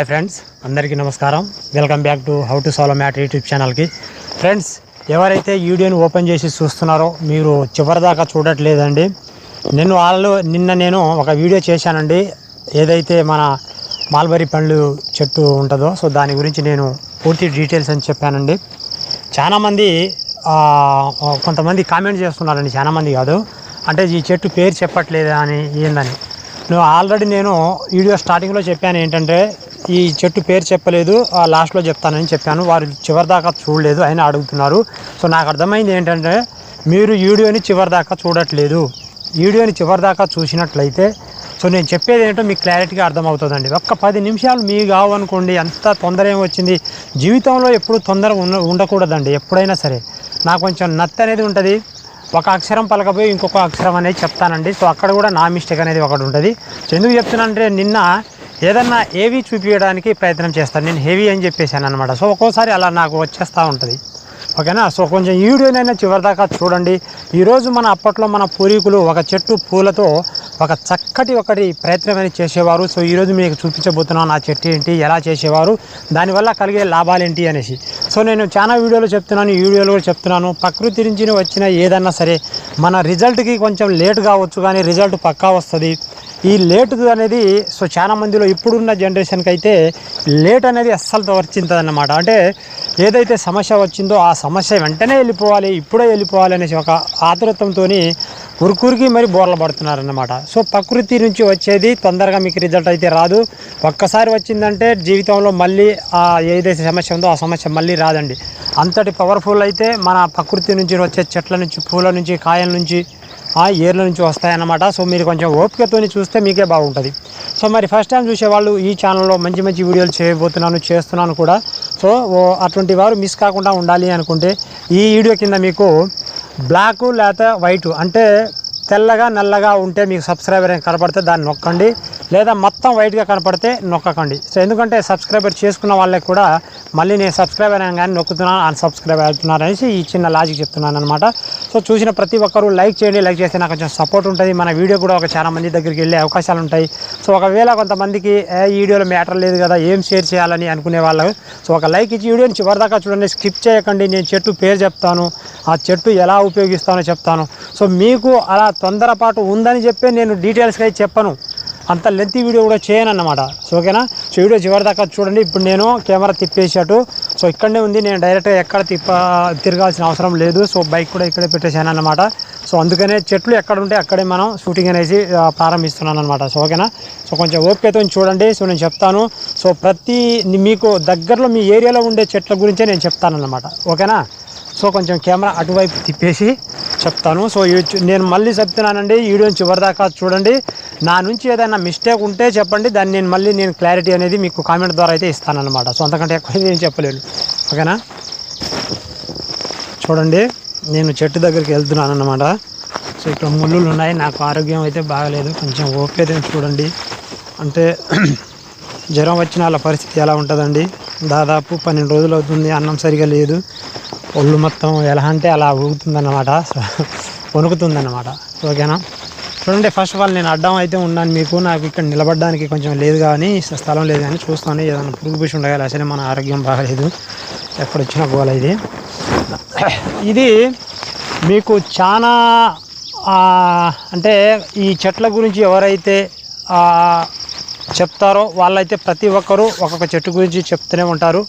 Hi friends అందరికీ నమస్కారం. Welcome back to how to solve matter YouTube ఛానల్కి friends ఎవరైతే వీడియోని ఓపెన్ చేసి చూస్తున్నారో మీరు చివరిదాకా చూడట్లేదండి. నేను వాళ్ళు నిన్న నేను ఒక వీడియో చేశానండి. ఏదైతే మన మాల్బరీ పండ్లు చెట్టు ఉంటుందో సో దాని గురించి నేను పూర్తి డీటెయిల్స్ అని చెప్పానండి. చాలామంది కొంతమంది కామెంట్ చేస్తున్నారండి. చాలామంది కాదు. అంటే ఈ చెట్టు పేరు చెప్పట్లేదా అని ఏందని. నువ్వు ఆల్రెడీ నేను వీడియో స్టార్టింగ్లో చెప్పాను ఏంటంటే ఈ చెట్టు పేరు చెప్పలేదు. ఆ లాస్ట్లో చెప్తానని చెప్పాను. వారు చివరిదాకా చూడలేదు అయినా అడుగుతున్నారు. సో నాకు అర్థమైంది ఏంటంటే మీరు వీడియోని చివరిదాకా చూడట్లేదు. వీడియోని చివరిదాకా చూసినట్లయితే సో నేను చెప్పేది ఏంటో మీకు క్లారిటీగా అర్థమవుతుందండి. ఒక్క పది నిమిషాలు మీ కావనుకోండి అంత తొందర ఏమొచ్చింది? జీవితంలో ఎప్పుడు తొందర ఉండ ఉండకూడదండి ఎప్పుడైనా సరే. నాకు కొంచెం నత్త అనేది ఉంటుంది. ఒక అక్షరం పలకపోయి ఇంకొక అక్షరం అనేది చెప్తానండి. సో అక్కడ కూడా నా మిస్టేక్ అనేది ఒకటి ఉంటుంది. సో ఎందుకు చెప్తున్నానంటే నిన్న ఏదన్నా ఏవి చూపించడానికి ప్రయత్నం చేస్తాను. నేను హెవీ అని చెప్పేశాను అనమాట సో ఒక్కోసారి అలా నాకు వచ్చేస్తూ ఉంటుంది. ఓకేనా? సో కొంచెం ఈ వీడియోనైనా చివరిదాకా చూడండి. ఈరోజు మన అప్పట్లో మన పూర్వీకులు ఒక చెట్టు పూలతో ఒక చక్కటి ఒకటి ప్రయత్నం అనేది చేసేవారు. సో ఈరోజు మీకు చూపించబోతున్నాను ఆ చెట్టు ఏంటి ఎలా చేసేవారు దానివల్ల కలిగే లాభాలు ఏంటి అనేసి. సో నేను చాలా వీడియోలు చెప్తున్నాను ఈ వీడియోలో కూడా చెప్తున్నాను. ప్రకృతి నుంచి వచ్చిన ఏదన్నా సరే మన రిజల్ట్కి కొంచెం లేట్ కావచ్చు కానీ రిజల్ట్ పక్కా వస్తుంది. ఈ లేట్ అనేది సో చాలా మందిలో ఇప్పుడున్న జనరేషన్కి అయితే లేట్ అనేది అస్సలు వర్చింది అన్నమాట అంటే ఏదైతే సమస్య వచ్చిందో ఆ సమస్య వెంటనే వెళ్ళిపోవాలి ఇప్పుడే వెళ్ళిపోవాలి అనేసి ఒక ఆతురతంతో ఉరుకురికి మరి బోర్ల పడుతున్నారన్నమాట. సో ప్రకృతి నుంచి వచ్చేది తొందరగా మీకు రిజల్ట్ అయితే రాదు. ఒక్కసారి వచ్చిందంటే జీవితంలో మళ్ళీ ఆ ఏదైతే సమస్య ఉందో ఆ సమస్య మళ్ళీ రాదండి. అంతటి పవర్ఫుల్ అయితే మన ప్రకృతి నుంచి వచ్చే చెట్ల నుంచి పూల నుంచి కాయల నుంచి ఆ ఏర్ల నుంచి వస్తాయన్నమాట. సో మీరు కొంచెం ఓపికతోని చూస్తే మీకే బాగుంటుంది. సో మరి ఫస్ట్ టైం చూసేవాళ్ళు ఈ ఛానల్లో మంచి మంచి వీడియోలు చేయబోతున్నాను చేస్తున్నాను కూడా. సో అటువంటి వారు మిస్ కాకుండా ఉండాలి అనుకుంటే ఈ వీడియో కింద మీకు బ్లాక్ లేకపోతే వైట్ అంటే తెల్లగా నల్లగా ఉంటే మీకు సబ్స్క్రైబర్ కనపడితే దాన్ని నొక్కండి. లేదా మొత్తం వైట్గా కనపడితే నొక్కకండి. సో ఎందుకంటే సబ్స్క్రైబర్ చేసుకున్న వాళ్ళకి కూడా మళ్ళీ నేను సబ్స్క్రైబ్ అయినా కానీ నొక్కుతున్నాను అన్ సబ్స్క్రైబ్ అవుతున్నారు అనేసి ఈ చిన్న లాజిక్ చెప్తున్నాను అనమాట సో చూసిన ప్రతి ఒక్కరూ లైక్ చేయండి లైక్ చేస్తే నాకు కొంచెం సపోర్ట్ ఉంటుంది. మన వీడియో కూడా ఒక చాలా మంది దగ్గరికి వెళ్ళే అవకాశాలు ఉంటాయి. సో ఒకవేళ కొంతమందికి ఏ ఈ వీడియోలో మ్యాటర్ లేదు కదా ఏం షేర్ చేయాలని అనుకునే వాళ్ళు సో ఒక లైక్ ఇచ్చి వీడియోని చివరిదాకా చూడండి. స్కిప్ చేయకండి. నేను చెట్టు పేరు చెప్తాను. ఆ చెట్టు ఎలా ఉపయోగిస్తానో చెప్తాను. సో మీకు అలా తొందరపాటు ఉందని చెప్పి నేను డీటెయిల్స్గా చెప్పను. అంత లెంత్ వీడియో కూడా చేయను అన్నమాట సో ఓకేనా సో వీడియో చివరి దాకా చూడండి. ఇప్పుడు నేను కెమెరా తిప్పేసాటు. సో ఇక్కడనే ఉంది. నేను డైరెక్ట్గా ఎక్కడ తిప్ప తిరగాల్సిన అవసరం లేదు. సో బైక్ కూడా ఇక్కడే పెట్టేశాను అన్నమాట సో అందుకనే చెట్లు ఎక్కడ ఉంటే అక్కడే మనం షూటింగ్ అనేసి ప్రారంభిస్తున్నాను అనమాట సో ఓకేనా సో కొంచెం ఓపికతో చూడండి. సో నేను చెప్తాను. సో ప్రతి మీకు దగ్గరలో మీ ఏరియాలో ఉండే చెట్ల గురించే నేను చెప్తాను అన్నమాట ఓకేనా సో కొంచెం కెమెరా అటువైపు తిప్పేసి చెప్తాను. సో నేను మళ్ళీ చెప్తున్నానండి వీడియో వీడియోని చివరిదాకా చూడండి. నా నుంచి ఏదైనా మిస్టేక్ ఉంటే చెప్పండి. దాన్ని నేను మళ్ళీ నేను క్లారిటీ అనేది మీకు కామెంట్ ద్వారా అయితే ఇస్తానన్నమాట. సో అంతకంటే ఎక్కువ ఏం చెప్పలేను. ఓకేనా? చూడండి నేను చెట్టు దగ్గరికి వెళ్తున్నాను అన్నమాట సో ఇక్కడ ముళ్ళులు ఉన్నాయి. నాకు ఆరోగ్యం అయితే బాగలేదు. కొంచెం ఓపిక చూడండి. అంటే జ్వరం వచ్చిన వాళ్ళ పరిస్థితి ఎలా ఉంటుందండి? దాదాపు పన్నెండు రోజులు అవుతుంది. అన్నం సరిగా లేదు. ఒళ్ళు మొత్తం ఎలా అంటే అలా ఊగుతుందన్నమాట. వణుకుతుందన్నమాట. ఓకేనా? చూడండి ఫస్ట్ ఆఫ్ ఆల్ నేను అడ్డం అయితే ఉన్నాను మీకు. నాకు ఇక్కడ నిలబడడానికి కొంచెం లేదు కానీ స్థలం లేదు కానీ చూస్తాను. ఏదైనా పురుగు పూసి ఉండగా అసలే మన ఆరోగ్యం బాగలేదు. ఎక్కడొచ్చిన గోల ఇది. ఇది మీకు చాలా అంటే ఈ చెట్ల గురించి ఎవరైతే చెప్తారో వాళ్ళైతే ప్రతి ఒక్కరూ ఒక్కొక్క చెట్టు గురించి చెప్తూనే ఉంటారు.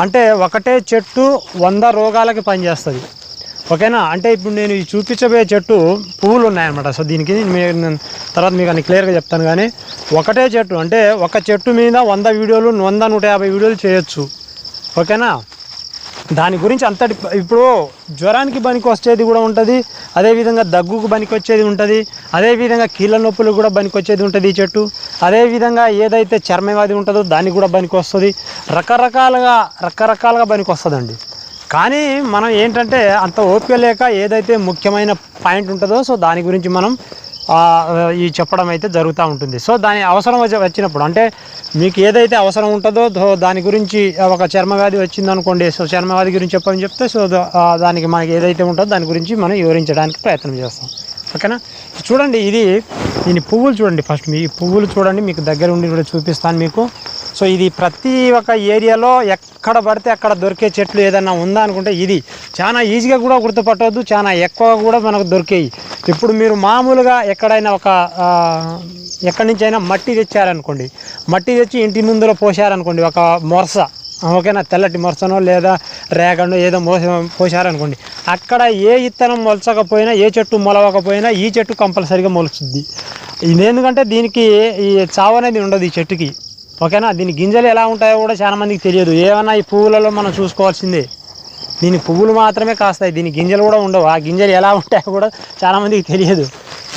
అంటే ఒకటే చెట్టు వంద రోగాలకి పనిచేస్తుంది. ఓకేనా? అంటే ఇప్పుడు నేను ఈ చూపించబోయే చెట్టు పువ్వులు ఉన్నాయన్నమాట. సో దీనికి మీ- తర్వాత మీకు అన్ని క్లియర్గా చెప్తాను కానీ ఒకటే చెట్టు అంటే ఒక చెట్టు మీద వంద వీడియోలు వంద నూట యాభై వీడియోలు చేయొచ్చు. ఓకేనా? దాని గురించి అంతటి ఇప్పుడు జ్వరానికి పనికి వచ్చేది కూడా ఉంటుంది అదేవిధంగా దగ్గుకు పనికి వచ్చేది ఉంటుంది అదేవిధంగా కీళ్ళ నొప్పులు కూడా పనికి వచ్చేది ఉంటుంది ఈ చెట్టు అదేవిధంగా ఏదైతే చర్మవ్యాధి ఉంటుందో దానికి కూడా పనికి వస్తుంది రకరకాలుగా రకరకాలుగా పనికి వస్తుందండి. కానీ మనం ఏంటంటే అంత ఓపిక లేక ఏదైతే ముఖ్యమైన పాయింట్ ఉంటుందో సో దాని గురించి మనం ఈ చెప్పడం అయితే జరుగుతూ ఉంటుంది. సో దాని అవసరం వచ్చి- వచ్చినప్పుడు అంటే మీకు ఏదైతే అవసరం ఉంటుందో దాని గురించి ఒక చర్మవ్యాధి వచ్చిందనుకోండి సో చర్మవ్యాధి గురించి చెప్పని చెప్తే సో దానికి మనకి ఏదైతే ఉంటుందో దాని గురించి మనం వివరించడానికి ప్రయత్నం చేస్తాం. ఓకేనా? చూడండి ఇది దీని పువ్వులు చూడండి ఫస్ట్ మీ పువ్వులు చూడండి మీకు దగ్గర ఉండి కూడా చూపిస్తాను మీకు. సో ఇది ప్రతి ఒక్క ఏరియాలో ఎక్కడ పడితే అక్కడ దొరికే చెట్లు ఏదైనా ఉందా అనుకుంటే ఇది. చాలా ఈజీగా కూడా గుర్తుపట్టవద్దు చాలా ఎక్కువ కూడా మనకు దొరికేవి ఇప్పుడు మీరు మామూలుగా ఎక్కడైనా ఒక ఎక్కడి నుంచి అయినా మట్టి తెచ్చారనుకోండి మట్టి తెచ్చి ఇంటి ముందులో పోసారనుకోండి ఒక మొరస ఓకేనా తెల్లటి మొరసనో లేదా రేగనో ఏదో మోస పోసారనుకోండి అక్కడ ఏ ఇత్తనం మొలచకపోయినా ఏ చెట్టు మొలవకపోయినా ఈ చెట్టు కంపల్సరీగా మొలుస్తుంది ఇది ఎందుకంటే దీనికి ఈ చావు అనేది ఉండదు ఈ చెట్టుకి. ఓకేనా? దీని గింజలు ఎలా ఉంటాయో కూడా చాలా మందికి తెలియదు. ఏమన్నా ఈ పువ్వులలో మనం చూసుకోవాల్సిందే. దీని పువ్వులు మాత్రమే కాస్తాయి. దీని గింజలు కూడా ఉండవు. ఆ గింజలు ఎలా ఉంటాయో కూడా చాలామందికి తెలియదు.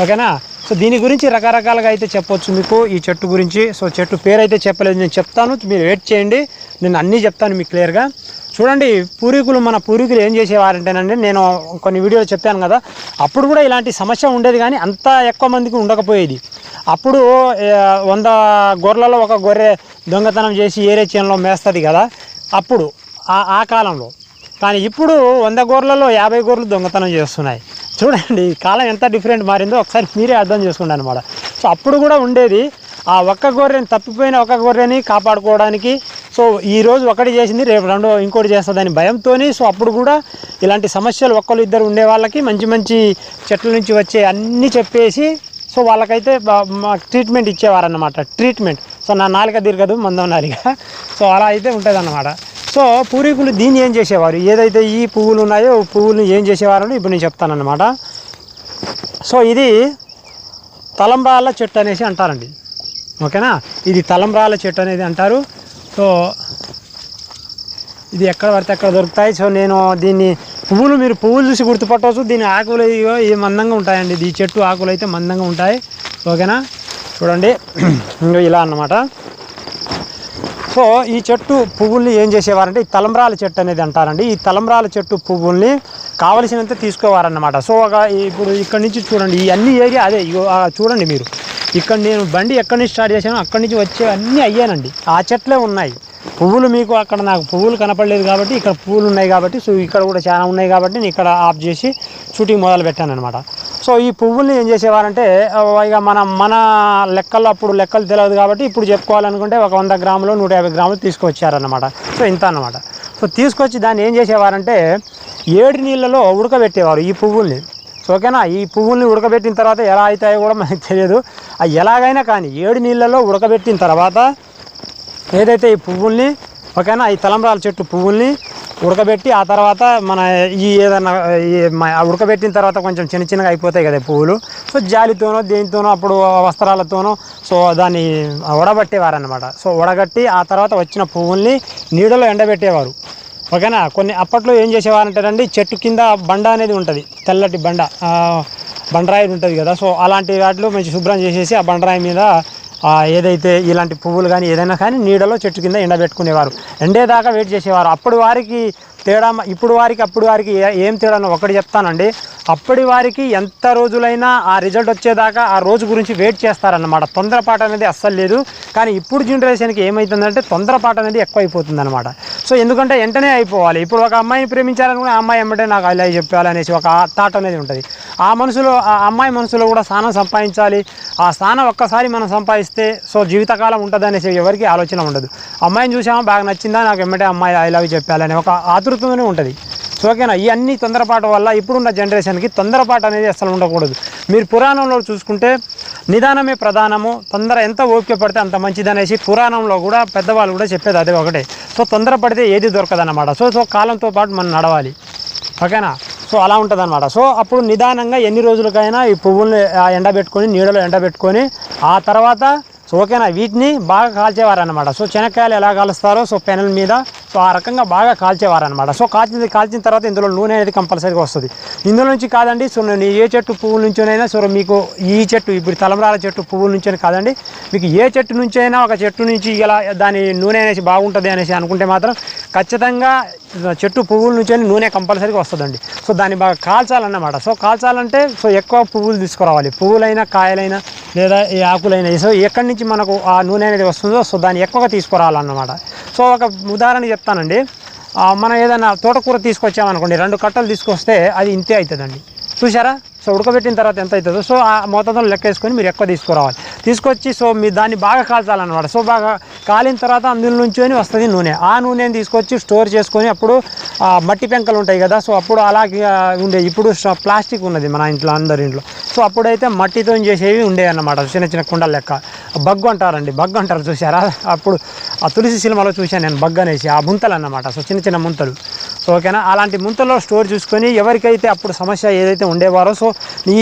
ఓకేనా? సో దీని గురించి రకరకాలుగా అయితే చెప్పొచ్చు మీకు ఈ చెట్టు గురించి. సో చెట్టు పేరు అయితే చెప్పలేదు. నేను చెప్తాను. మీరు వెయిట్ చేయండి. నేను అన్నీ చెప్తాను మీకు క్లియర్గా. చూడండి పూర్వీకులు మన పూర్వీకులు ఏం చేసేవారంటేనండి నేను కొన్ని వీడియోలు చెప్పాను కదా. అప్పుడు కూడా ఇలాంటి సమస్య ఉండేది కానీ అంత ఎక్కువ మందికి ఉండకపోయేది. అప్పుడు వంద గొర్రెలలో ఒక గొర్రె దొంగతనం చేసి ఏరే చేనులో మేస్తుంది కదా అప్పుడు ఆ కాలంలో. కానీ ఇప్పుడు వంద గొర్రెలలో యాభై గొర్రెలు దొంగతనం చేస్తున్నాయి. చూడండి ఈ కాలం ఎంత డిఫరెంట్ మారిందో ఒకసారి మీరే అర్థం చేసుకోండి అనమాట సో అప్పుడు కూడా ఉండేది ఆ ఒక్క గొర్రెని తప్పిపోయిన ఒక గొర్రెని కాపాడుకోవడానికి. సో ఈరోజు ఒకటి చేసింది రేపు రెండో ఇంకోటి చేస్తుందని భయంతో సో అప్పుడు కూడా ఇలాంటి సమస్యలు ఒక్కరు ఇద్దరు ఉండే వాళ్ళకి మంచి మంచి చెట్ల నుంచి వచ్చే అన్నీ చెప్పేసి సో వాళ్ళకైతే మా ట్రీట్మెంట్ ఇచ్చేవారన్నమాట. ట్రీట్మెంట్. సో నా నాలుక తిరగదు మందం నాలిక. సో అలా అయితే ఉంటుంది సో పూర్వీకులు దీన్ని ఏం చేసేవారు? ఏదైతే ఈ పువ్వులు ఉన్నాయో పువ్వులు ఏం చేసేవారని ఇప్పుడు నేను చెప్తానన్నమాట. సో ఇది తలంబ్రాల చెట్టు అనేసి అంటారండి. ఓకేనా? ఇది తలంబ్రాల చెట్టు అనేది అంటారు. సో ఇది ఎక్కడ పడితే అక్కడ దొరుకుతాయి. సో నేను దీన్ని పువ్వులు మీరు పువ్వులు చూసి గుర్తుపట్టవచ్చు. దీని ఆకులు ఏ ఈ మందంగా ఉంటాయండి. ఈ చెట్టు ఆకులు అయితే మందంగా ఉంటాయి. ఓకేనా? చూడండి. ఇంకో ఇలా అన్నమాట. సో ఈ చెట్టు పువ్వుల్ని ఏం చేసేవారంటే ఈ తలంబ్రాల చెట్టు అనేది అంటారండి. ఈ తలంబ్రాల చెట్టు పువ్వుల్ని కావలసినంత తీసుకోవారన్నమాట. సో ఒక ఇప్పుడు ఇక్కడ నుంచి చూడండి. ఈ అన్ని ఏరియా అదే. ఇగో చూడండి మీరు. ఇక్కడ నేను బండి ఎక్కడి నుంచి స్టార్ట్ చేశానో అక్కడి నుంచి వచ్చే అన్నీ అయ్యానండి. ఆ చెట్లే ఉన్నాయి. పువ్వులు మీకు అక్కడ నాకు పువ్వులు కనపడలేదు కాబట్టి ఇక్కడ పువ్వులు ఉన్నాయి కాబట్టి సో ఇక్కడ కూడా చాలా ఉన్నాయి కాబట్టి నేను ఇక్కడ ఆఫ్ చేసి షూటింగ్ మొదలు పెట్టాను అనమాట సో ఈ పువ్వుల్ని ఏం చేసేవారంటే ఇక మన మన లెక్కల్లో అప్పుడు లెక్కలు తెలియదు కాబట్టి ఇప్పుడు చెప్పుకోవాలనుకుంటే ఒక వంద గ్రాములు నూట యాభై గ్రాములు తీసుకొచ్చారనమాట సో ఇంత అన్నమాట. సో తీసుకొచ్చి దాన్ని ఏం చేసేవారంటే ఏడు నీళ్ళలో ఉడకబెట్టేవారు ఈ పువ్వుల్ని. సో ఓకేనా? ఈ పువ్వుల్ని ఉడకబెట్టిన తర్వాత ఎలా అవుతాయో కూడా మనకు తెలియదు. అవి ఎలాగైనా కానీ ఏడు నీళ్ళలో ఉడకబెట్టిన తర్వాత ఏదైతే ఈ పువ్వుల్ని ఓకేనా ఈ తలంబ్రాల చెట్టు పువ్వుల్ని ఉడకబెట్టి ఆ తర్వాత మన ఈ ఏదన్నా ఆ ఉడకబెట్టిన తర్వాత కొంచెం చిన్న చిన్నగా అయిపోతాయి కదా పువ్వులు. సో జాలితోనో దేనితోనో అప్పుడు వస్త్రాలతోనో సో దాన్ని ఉడబట్టేవారనమాట సో ఉడగట్టి ఆ తర్వాత వచ్చిన పువ్వుల్ని నీడలో ఎండబెట్టేవారు. ఓకేనా కొన్ని అప్పట్లో ఏం చేసేవారంటారండి చెట్టు కింద బండ అనేది ఉంటుంది తెల్లటి బండ బండరాయి ఉంటుంది కదా. సో అలాంటి వాటిలో మంచి శుభ్రం చేసేసి ఆ బండరాయి మీద ఏదైతే ఇలాంటి పువ్వులు కానీ ఏదైనా కానీ నీడలో చెట్టు కింద ఎండబెట్టుకునేవారు. ఎండేదాకా వెయిట్ చేసేవారు. అప్పుడు వారికి తేడా ఇప్పుడు వారికి అప్పుడు వారికి ఏ- ఏం తేడానో ఒకటి చెప్తానండి. అప్పటి వారికి ఎంత రోజులైనా ఆ రిజల్ట్ వచ్చేదాకా ఆ రోజు గురించి వెయిట్ చేస్తారన్నమాట. తొందరపాటు అనేది అస్సలు లేదు. కానీ ఇప్పుడు జనరేషన్కి ఏమవుతుందంటే తొందరపాటు అనేది ఎక్కువ అయిపోతుందన్నమాట సో ఎందుకంటే వెంటనే అయిపోవాలి. ఇప్పుడు ఒక అమ్మాయిని ప్రేమించాలనుకుని ఆ అమ్మాయి ఏమంటే నాకు ఇలా చెప్పాలనేసి ఒక థాట్ అనేది ఉంటుంది. ఆ మనసులో ఆ అమ్మాయి మనసులో కూడా స్థానం సంపాదించాలి. ఆ స్థానం ఒక్కసారి మనం సంపాదిస్తే సో జీవితకాలం ఉంటుంది అనేసి ఎవరికి ఆలోచన ఉండదు. అమ్మాయిని చూసామా? బాగా నచ్చిందా? నాకు ఎమ్మటే అమ్మాయి ఐ లవ్ చెప్పాలని ఒక ఆతృతలోనే ఉంటుంది. సో ఓకేనా? ఇవన్నీ తొందరపాటు వల్ల ఇప్పుడున్న జనరేషన్కి తొందరపాటు అనేది అసలు ఉండకూడదు. మీరు పురాణంలో చూసుకుంటే నిదానమే ప్రధానము తొందర ఎంత ఓపిక పడితే అంత మంచిదనేసి పురాణంలో కూడా పెద్దవాళ్ళు కూడా చెప్పేది అదే ఒకటే. సో తొందరపడితే ఏది దొరకదన్నమాట. సో సో కాలంతో పాటు మనం నడవాలి. ఓకేనా? సో అలా ఉంటుందన్నమాట. సో అప్పుడు నిదానంగా ఎన్ని రోజులకైనా ఈ పువ్వుల్ని ఆ, ఎండబెట్టుకొని నీడలో ఎండబెట్టుకొని ఆ తర్వాత సో ఓకేనా? వీటిని బాగా కాల్చేవారనమాట సో శనక్కాయలు ఎలా కాలుస్తారో సో పెనల్ మీద సో ఆ రకంగా బాగా కాల్చేవారనమాట సో కాల్చింది కాల్చిన తర్వాత ఇందులో నూనె అనేది కంపల్సరీగా వస్తుంది. ఇందులో నుంచి కాదండి సో నేను ఏ చెట్టు పువ్వుల నుంచినైనా సో మీకు ఈ చెట్టు ఇప్పుడు తలమరాల చెట్టు పువ్వుల నుంచైనా కాదండి మీకు ఏ చెట్టు నుంచి అయినా ఒక చెట్టు నుంచి ఇలా దాని నూనె అనేసి బాగుంటుంది అనేసి అనుకుంటే మాత్రం ఖచ్చితంగా చెట్టు పువ్వుల నుంచి నూనె కంపల్సరీగా వస్తుందండి. సో దాన్ని బాగా కాల్చాలన్నమాట. సో కాల్చాలంటే సో ఎక్కువ పువ్వులు తీసుకురావాలి. పువ్వులైనా కాయలైనా లేదా ఈ ఆకులైనా సో ఎక్కడి నుంచి మనకు ఆ నూనె అనేది వస్తుందో సో దాన్ని ఎక్కువగా తీసుకురావాలన్నమాట. సో ఒక ఉదాహరణ చెప్తానండి. మనం ఏదైనా తోటకూర తీసుకొచ్చామనుకోండి రెండు కట్టలు తీసుకొస్తే అది ఇంతే అవుతుందండి చూసారా సో ఉడకబెట్టిన తర్వాత ఎంత అవుతుందో సో ఆ మోతాదులో లెక్క వేసుకొని మీరు ఎక్కువ తీసుకురావాలి. తీసుకొచ్చి సో మీ దాన్ని బాగా కాల్చాలన్నమాట. సో బాగా కాలిన తర్వాత అందులో నుంచి వస్తుంది నూనె. ఆ నూనెని తీసుకొచ్చి స్టోర్ చేసుకొని అప్పుడు మట్టి పెంకలు ఉంటాయి కదా సో అప్పుడు అలాగే ఉండే ఇప్పుడు ప్లాస్టిక్ ఉన్నది మన ఇంట్లో అందరి ఇంట్లో. సో అప్పుడైతే మట్టితో చేసేవి ఉండేవి అన్నమాట చిన్న చిన్న కుండల లెక్క. బగ్గు అంటారండి బగ్గు అంటారు చూసారా అప్పుడు ఆ తులసి సినిమాలో చూశాను నేను బగ్గు అనేసి ఆ ముంతలు అన్నమాట సో చిన్న చిన్న ముంతలు. సో ఓకేనా? అలాంటి ముంతలో స్టోర్ చూసుకొని ఎవరికైతే అప్పుడు సమస్య ఏదైతే ఉండేవారో సో ఈ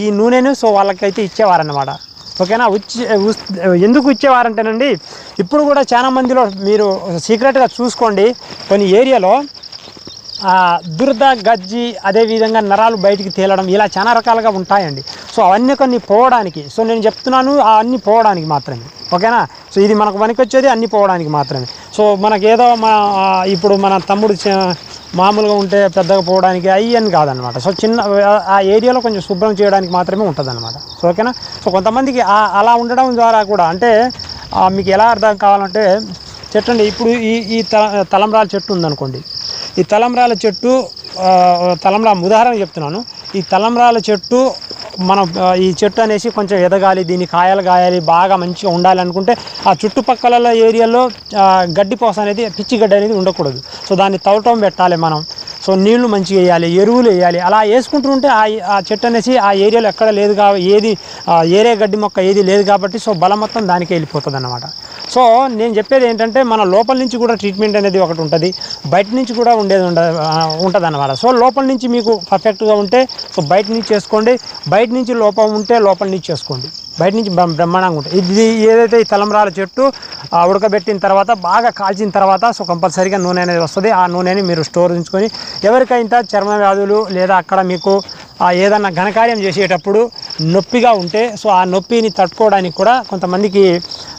ఈ నూనెను సో వాళ్ళకైతే ఇచ్చేవారన్నమాట. ఓకేనా? ఉచ్చి ఉస్- ఎందుకు ఇచ్చేవారంటేనండి ఇప్పుడు కూడా చాలా మందిలో మీరు సీక్రెట్గా చూసుకోండి కొన్ని ఏరియాలో దుర్ద దురద గజ్జి అదేవిధంగా నరాలు బయటికి తేలడం ఇలా చాలా రకాలుగా ఉంటాయండి. సో అవన్నీ కొన్ని పోవడానికి సో నేను చెప్తున్నాను అన్నీ పోవడానికి మాత్రమే. ఓకేనా? సో ఇది మనకు పనికొచ్చేది అన్నీ పోవడానికి మాత్రమే. సో మనకేదో మన ఇప్పుడు మన తమ్ముడు మామూలుగా ఉంటే పెద్దగా పోవడానికి అయ్యని కాదనమాట సో చిన్న ఆ- ఏరియాలో కొంచెం శుభ్రం చేయడానికి మాత్రమే ఉంటుంది అనమాట సో ఓకేనా? సో కొంతమందికి అలా ఉండడం ద్వారా కూడా అంటే మీకు ఎలా అర్థం కావాలంటే చెట్టు అండి ఇప్పుడు ఈ ఈ తల తలంబ్రాల చెట్టు ఉందనుకోండి. ఈ తలంబ్రాల చెట్టు తలంరా ఉదాహరణ చెప్తున్నాను. ఈ తలంబ్రాల చెట్టు మనం ఈ చెట్టు అనేసి కొంచెం ఎదగాలి దీని కాయలు కాయాలి బాగా మంచిగా ఉండాలి అనుకుంటే ఆ చుట్టుపక్కల ఏరియాలో గడ్డి పోస అనేది పిచ్చి గడ్డి అనేది ఉండకూడదు. సో దాన్ని తవ్వటం పెట్టాలి మనం. సో నీళ్ళు మంచిగా వేయాలి ఎరువులు వేయాలి. అలా వేసుకుంటూ ఉంటే ఆ చెట్టు అనేసి ఆ ఏరియాలో ఎక్కడ లేదు కా ఏది ఏరే ఏరియా గడ్డి మొక్క ఏది లేదు కాబట్టి సో బలం మొత్తం దానికే వెళ్ళిపోతుంది అన్నమాట సో నేను చెప్పేది ఏంటంటే మన లోపల నుంచి కూడా ట్రీట్మెంట్ అనేది ఒకటి ఉంటుంది. బయట నుంచి కూడా ఉండేది ఉండ ఉంటుంది అనమాట సో లోపల నుంచి మీకు పర్ఫెక్ట్గా ఉంటే సో బయట నుంచి చేసుకోండి. బయట నుంచి లోపం ఉంటే లోపల నుంచి చేసుకోండి. బయట నుంచి బ్రహ్మాండంగా ఉంటుంది. ఇది ఏదైతే ఈ తలంబ్రాల చెట్టు ఆ, ఉడకబెట్టిన తర్వాత బాగా కాల్చిన తర్వాత సో కంపల్సరీగా నూనె అనేది వస్తుంది. ఆ నూనెని మీరు స్టోర్ ఉంచుకొని ఎవరికైనా చర్మ వ్యాధులు లేదా అక్కడ మీకు ఏదన్నా ఘనకార్యం చేసేటప్పుడు నొప్పిగా ఉంటే సో ఆ నొప్పిని తట్టుకోవడానికి కూడా కొంతమందికి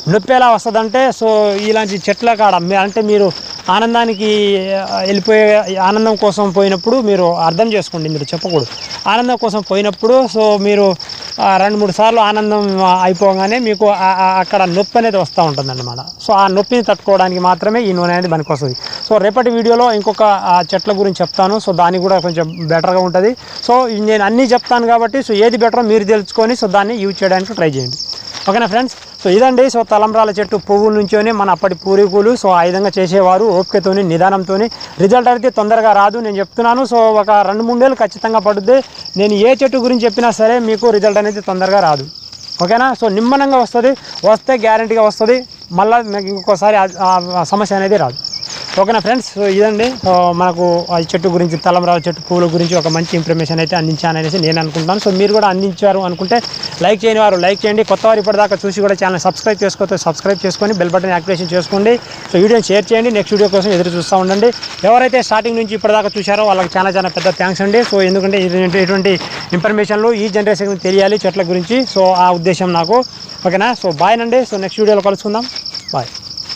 నొప్పి ఎలా వస్తుందంటే సో ఇలాంటి చెట్ల కాడ అంటే మీరు ఆనందానికి వెళ్ళిపోయే ఆనందం కోసం పోయినప్పుడు మీరు అర్థం చేసుకోండి మీరు చెప్పకూడదు. ఆనందం కోసం పోయినప్పుడు సో మీరు రెండు మూడు సార్లు ఆనందం అయిపోగానే మీకు ఆ- అక్కడ నొప్పి అనేది వస్తూ ఉంటుంది అన్నమాట. సో ఆ నొప్పిని తట్టుకోవడానికి మాత్రమే ఈ నూనె అనేది పనికి వస్తుంది సో రేపటి వీడియోలో ఇంకొక చెట్ల గురించి చెప్తాను. సో దానికి కూడా కొంచెం బెటర్గా ఉంటుంది. సో నేను అన్నీ చెప్తాను కాబట్టి సో ఏది బెటరో మీరు తెలుసుకొని సో దాన్ని యూజ్ చేయడానికి ట్రై చేయండి. ఓకేనా ఫ్రెండ్స్? సో ఇదండి. సో తలంబ్రాల చెట్టు పువ్వుల నుంచోని మన అప్పటి పూర్వీకులు సో ఆ విధంగా చేసేవారు ఓపికతోని నిదానంతోని. రిజల్ట్ అయితే తొందరగా రాదు. నేను చెప్తున్నాను. సో ఒక రెండు మూడేళ్ళు ఖచ్చితంగా పడుద్ది. నేను ఏ చెట్టు గురించి చెప్పినా సరే మీకు రిజల్ట్ అనేది తొందరగా రాదు. ఓకేనా? సో నిమ్మనంగా వస్తుంది. వస్తే గ్యారంటీగా వస్తుంది. మళ్ళీ ఇంకొకసారి ఇంకోసారి సమస్య అనేది రాదు. ఓకేనా ఫ్రెండ్స్? సో ఇదండి. మనకు ఆ చెట్టు గురించి తలంరావు చెట్టు పూల గురించి ఒక మంచి ఇన్ఫర్మేషన్ అయితే అందించాను అనేసి నేను అనుకుంటాను సో మీరు కూడా అందించారు అనుకుంటే లైక్ చేయని వారు లైక్ చేయండి. కొత్త వారు ఇప్పటిదాకా చూసి కూడా ఛానల్ సబ్స్క్రైబ్ చేసుకోవచ్చు సబ్స్క్రైబ్ చేసుకొని బెల్ బటన్ యాక్టివేషన్ చేసుకోండి. సో వీడియోని షేర్ చేయండి. నెక్స్ట్ వీడియో కోసం ఎదురు చూస్తూ ఉండండి. ఎవరైతే స్టార్టింగ్ నుంచి ఇప్పటిదాకా చూశారో వాళ్ళకి చాలా చాలా పెద్ద థ్యాంక్స్ అండి. సో ఎందుకంటే ఇటువంటి ఇన్ఫర్మేషన్లు ఈ జనరేషన్ తెలియాలి చెట్ల గురించి. సో ఆ ఉద్దేశం నాకు. ఓకేనా? సో బాయ్ అండి సో నెక్స్ట్ వీడియోలో కలుసుకుందాం. బాయ్